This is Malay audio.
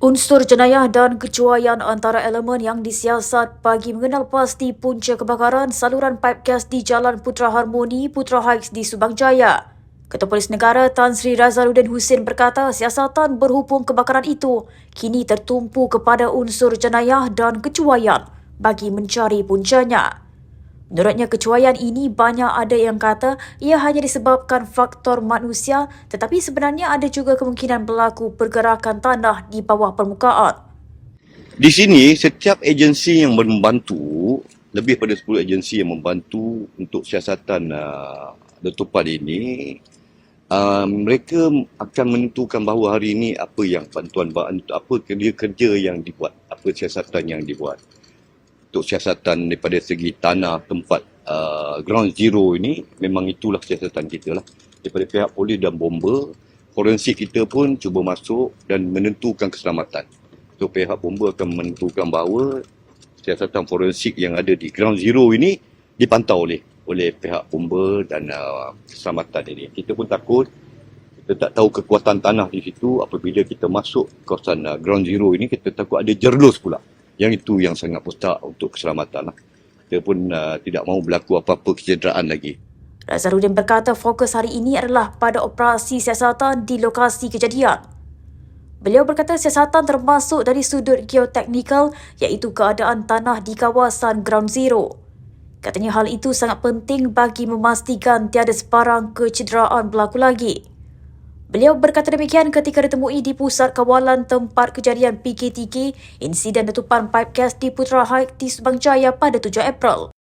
Unsur jenayah dan kecuaian antara elemen yang disiasat bagi mengenal pasti punca kebakaran saluran paip gas di Jalan Putra Harmoni, Putra Heights di Subang Jaya. Ketua Polis Negara Tan Sri Razaluddin Husin berkata siasatan berhubung kebakaran itu kini tertumpu kepada unsur jenayah dan kecuaian bagi mencari puncanya. Menurutnya kecuaian ini banyak ada yang kata ia hanya disebabkan faktor manusia tetapi sebenarnya ada juga kemungkinan berlaku pergerakan tanah di bawah permukaan. Di sini setiap agensi yang membantu lebih pada 10 agensi yang membantu untuk siasatan uh, letupan ini uh, mereka akan menentukan bahawa hari ini apa yang bantuan apa kerja-kerja yang dibuat apa siasatan yang dibuat untuk siasatan daripada segi tanah tempat uh, ground zero ini memang itulah siasatan kita lah. Daripada pihak polis dan bomba forensik kita pun cuba masuk dan menentukan keselamatan. So pihak bomba akan menentukan bahawa siasatan forensik yang ada di ground zero ini dipantau oleh oleh pihak bomba dan uh, keselamatan ini. Kita pun takut kita tak tahu kekuatan tanah di situ. Apabila kita masuk kawasan uh, ground zero ini kita takut ada jerlus pula yang itu yang sangat pustak untuk keselamatan. Lah. Kita pun uh, tidak mahu berlaku apa-apa kecederaan lagi. Razaruddin berkata fokus hari ini adalah pada operasi siasatan di lokasi kejadian. Beliau berkata siasatan termasuk dari sudut geoteknikal iaitu keadaan tanah di kawasan ground zero. Katanya hal itu sangat penting bagi memastikan tiada sebarang kecederaan berlaku lagi. Beliau berkata demikian ketika ditemui di pusat kawalan tempat kejadian PKTK insiden letupan pipe gas di Putra Heights di Subang Jaya pada 7 April.